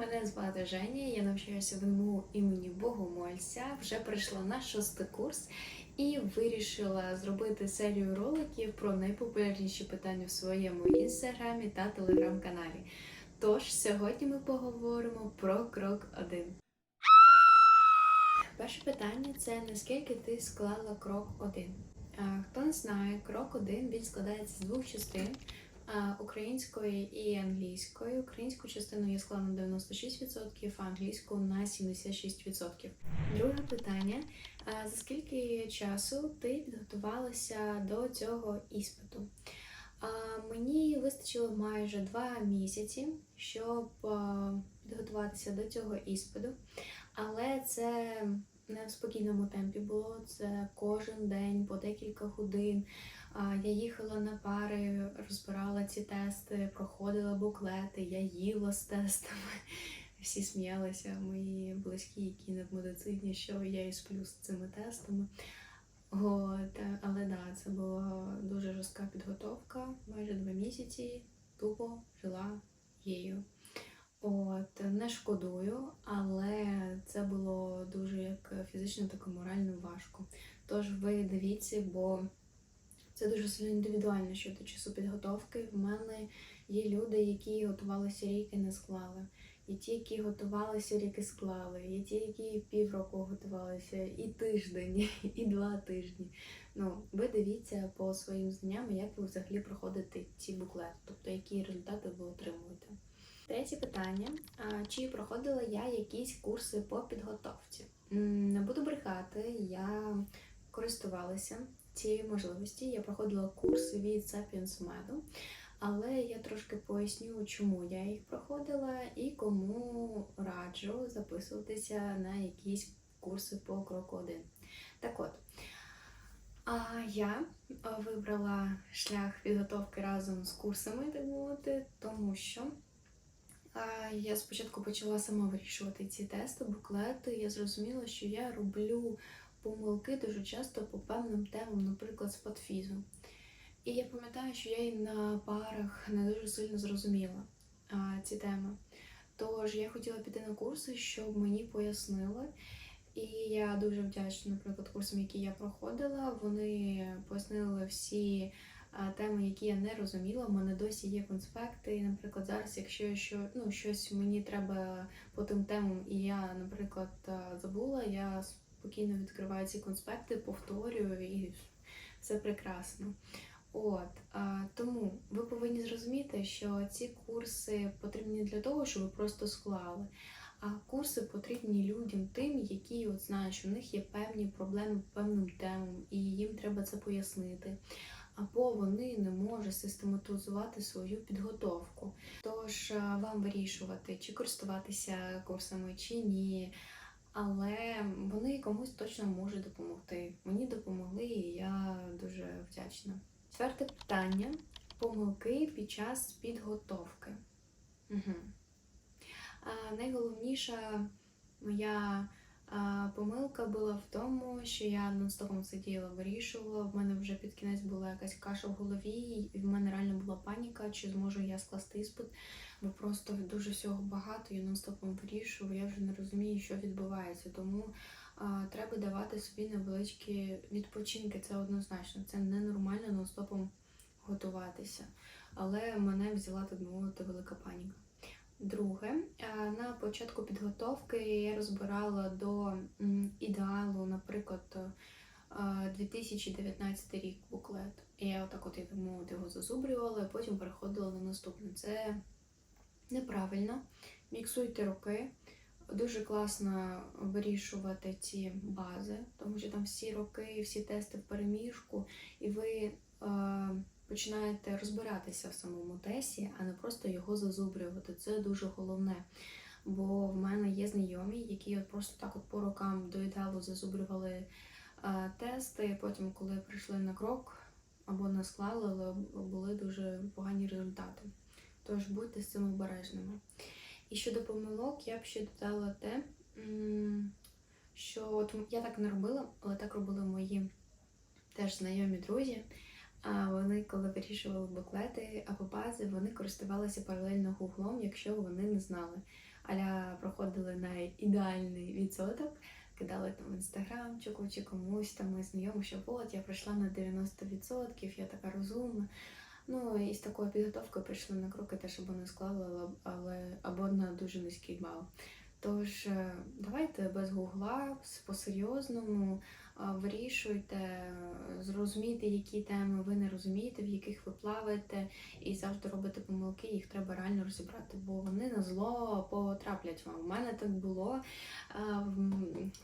мене звати Женя, я навчаюся в НМУ імені Богомольця, вже прийшла на шостий курс і вирішила зробити серію роликів про найпопулярніші питання в своєму інстаграмі та телеграм-каналі. Тож сьогодні ми поговоримо про крок 1. Перше питання це наскільки ти склала крок 1? Хто не знає, крок 1 він складається з двох частин української і англійської. Українську частину я склала на 96%, а англійську на 76%. Друге питання: за скільки часу ти підготувалася до цього іспиту? Мені вистачило майже два місяці, щоб підготуватися до цього іспиту, але це не в спокійному темпі було. Це кожен день по декілька годин. Я їхала на пари, розбирала ці тести, проходила буклети, я їла з тестами. Всі сміялися, мої близькі, які не в медицині, що я і сплю з цими тестами. От, але да, це була дуже жорстка підготовка, майже два місяці тупо жила їю. От, не шкодую, але це було дуже як фізично, так і морально важко. Тож ви дивіться, бо це дуже сильно індивідуально щодо часу підготовки. В мене є люди, які готувалися рік і не склали. Є ті, які готувалися рік і склали, є ті, які півроку готувалися, і тиждень, і два тижні. Ну, ви дивіться по своїм знанням, як ви взагалі проходите ці буклети, тобто які результати ви отримуєте. Третє питання: чи проходила я якісь курси по підготовці? Не буду брехати, я користувалася цією можливості. Я проходила курси від Sapiens Med, але я трошки поясню, чому я їх проходила і кому раджу записуватися на якісь курси по кроку 1. Так от. А я вибрала шлях підготовки разом з курсами, так мовити, тому що я спочатку почала сама вирішувати ці тести, буклети. Я зрозуміла, що я роблю помилки дуже часто по певним темам, наприклад, з подфізу. І я пам'ятаю, що я і на парах не дуже сильно зрозуміла а, ці теми. Тож я хотіла піти на курси, щоб мені пояснили. І я дуже вдячна, наприклад, курсам, які я проходила. Вони пояснили всі теми, які я не розуміла. У мене досі є конспекти. І, наприклад, зараз, якщо що, ну, щось мені треба по тим темам, і я, наприклад, забула, я спокійно відкриваю ці конспекти, повторюю, і все прекрасно. От тому ви повинні зрозуміти, що ці курси потрібні для того, щоб ви просто склали. А курси потрібні людям, тим, які от знають, що в них є певні проблеми по певним темам, і їм треба це пояснити. Або вони не можуть систематизувати свою підготовку. Тож вам вирішувати, чи користуватися курсами, чи ні. Але вони комусь точно можуть допомогти. Мені допомогли, і я дуже вдячна. Четверте питання: помилки під час підготовки. Угу. А, найголовніша моя помилка була в тому, що я нон-стопом сиділа, вирішувала. В мене вже під кінець була якась каша в голові, і в мене реально була паніка, чи зможу я скласти іспит, бо просто дуже всього багато, я нон-стопом вирішую, я вже не розумію, що відбувається. Тому а, треба давати собі невеличкі відпочинки. Це однозначно. Це ненормально нон-стопом готуватися. Але мене взяла так мовити велика паніка. Друге, на початку підготовки я розбирала до ідеалу, наприклад, 2019 рік буклет. І я отак от, мовити, його зазубрювала, і потім переходила на наступне. Це неправильно. Міксуйте роки. Дуже класно вирішувати ці бази, тому що там всі роки, всі тести в переміжку, і ви е, починаєте розбиратися в самому тесі, а не просто його зазубрювати. Це дуже головне. Бо в мене є знайомі, які от просто так от по рокам до ідеалу зазубрювали е, тести, потім, коли прийшли на крок або не склали, але були дуже погані результати. Тож будьте з цим обережними. І щодо помилок, я б ще додала те, що от я так не робила, але так робили мої теж знайомі друзі. А вони, коли вирішували буклети або бази, вони користувалися паралельно гуглом, якщо вони не знали. Аля проходили на ідеальний відсоток. Кидали там в інстаграмчику чи комусь там ми знайомі, що от я пройшла на 90%, я така розумна. Ну і з такою підготовкою прийшли на кроки, те, щоб вони склали, але або на дуже низький бал. Тож е, давайте без гугла по-серйозному е, вирішуйте, е, зрозумійте, які теми ви не розумієте, в яких ви плаваєте, і завжди робите помилки, їх треба реально розібрати, бо вони на зло потраплять вам. У мене так було.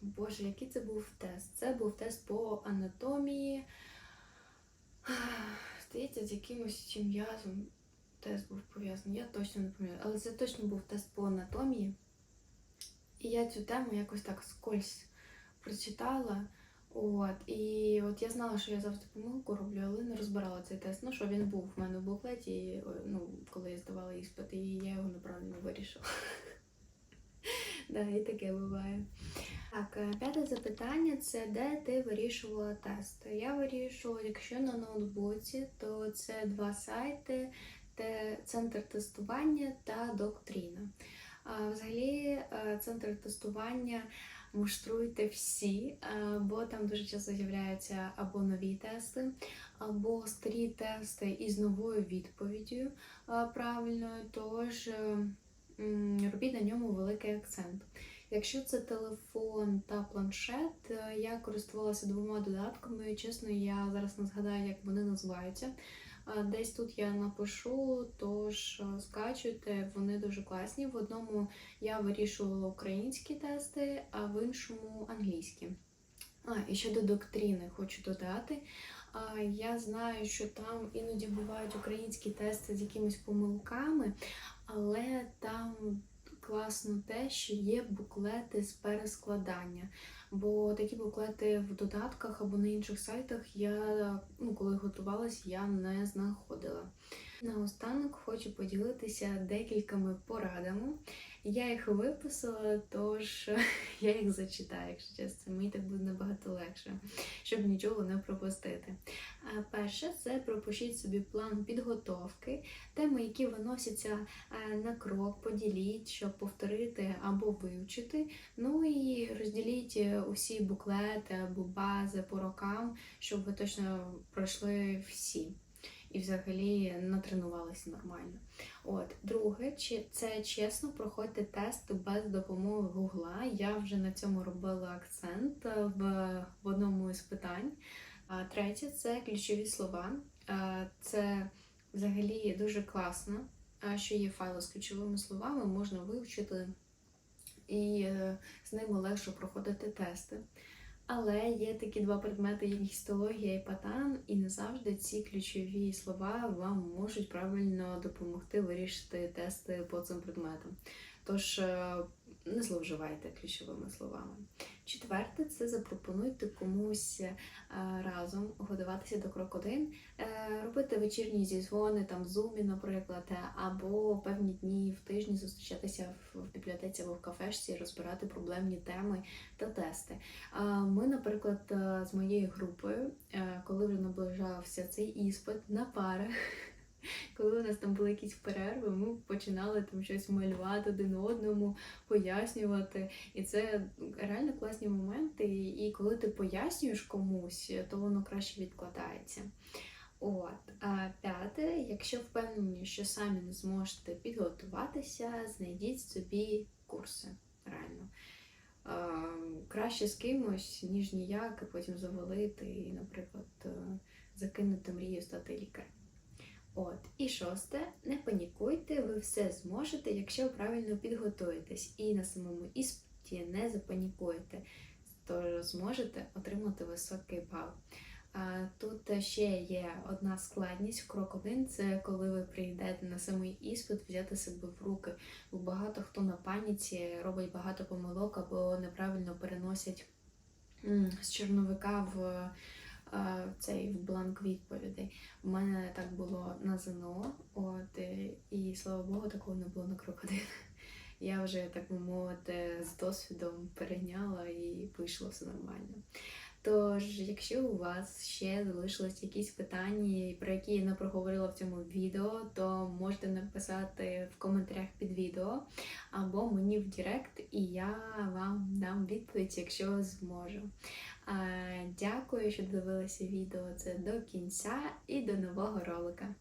Боже, який це був тест? Це був тест по анатомії. Здається, з якимось чим м'язом тест був пов'язаний. Я точно не пам'ятаю, але це точно був тест по анатомії. І я цю тему якось так скользь прочитала. От, і от я знала, що я завжди помилку роблю, але не розбирала цей тест. Ну що він був в мене в буклеті, ну, коли я здавала іспит, і я його неправильно вирішила. Да, і таке буває. Так, е, п'яте запитання це де ти вирішувала тест? Я вирішувала, якщо на ноутбуці, то це два сайти: те центр тестування та доктріна. А, Взагалі, е, центр тестування муштруйте всі, е, бо там дуже часто з'являються або нові тести, або старі тести із новою відповіддю е, правильною. Тож е, робіть на ньому великий акцент. Якщо це телефон та планшет, я користувалася двома додатками. Чесно, я зараз не згадаю, як вони називаються. Десь тут я напишу, тож е, скачуйте, вони дуже класні. В одному я вирішувала українські тести, а в іншому англійські. А, і щодо доктрини хочу додати. Я знаю, що там іноді бувають українські тести з якимись помилками, але там класно те, що є буклети з перескладання. Бо такі буклети в додатках або на інших сайтах я, ну, коли готувалась, я не знаходила. Наостанок хочу поділитися декількома порадами. Я їх виписала, тож я їх зачитаю, якщо чесно, мені так буде набагато легше, щоб нічого не пропустити. Перше, це пропишіть собі план підготовки, теми, які виносяться е, на крок, поділіть, щоб повторити або вивчити. Ну і розділіть е, усі буклети або бази по рокам, щоб ви точно пройшли всі. І взагалі натренувалися нормально. От, друге, чи- це чесно проходьте тест без допомоги Гугла. Я вже на цьому робила акцент е, в, одному із питань. Третє це ключові слова. Це взагалі дуже класно, що є файли з ключовими словами, можна вивчити і е, з ними легше проходити тести. Але є такі два предмети, як гістологія і патан, і не завжди ці ключові слова вам можуть правильно допомогти вирішити тести по цим предметам. Тож е, не зловживайте ключовими словами. Четверте, це запропонуйте комусь е, разом готуватися до крок 1, робити вечірні зізвони, там зумі, наприклад, е, або певні дні в тижні зустрічатися в, бібліотеці або в кафешці, розбирати проблемні теми та тести. Ми, наприклад, е, з моєю групою, е, коли вже наближався цей іспит на парах, коли у нас там були якісь перерви, ми починали там щось малювати один одному, пояснювати. І це реально класні моменти. І коли ти пояснюєш комусь, то воно краще відкладається. От, а п'яте, якщо впевнені, що самі не зможете підготуватися, знайдіть собі курси. Реально. Е, краще з кимось, ніж ніяк, і потім завалити і, наприклад, е, закинути мрію стати лікарем. От, і шосте, не панікуйте, ви все зможете, якщо правильно підготуєтесь, і на самому іспиті не запанікуєте, то зможете отримати високий бал. Тут ще є одна складність. Крок один це коли ви прийдете на самий іспит, взяти себе в руки. Бо багато хто на паніці робить багато помилок або неправильно переносять з чорновика в цей в бланк відповідей. У мене так було на ЗНО, от е, і слава Богу, такого не було на крокодил. Я вже так би мовити з досвідом перейняла і вийшло все нормально. Тож, якщо у вас ще залишились якісь питання, про які я не проговорила в цьому відео, то можете написати в коментарях під відео або мені в Директ, і я вам дам відповідь, якщо зможу. Дякую, що дивилися відео це до кінця і до нового ролика.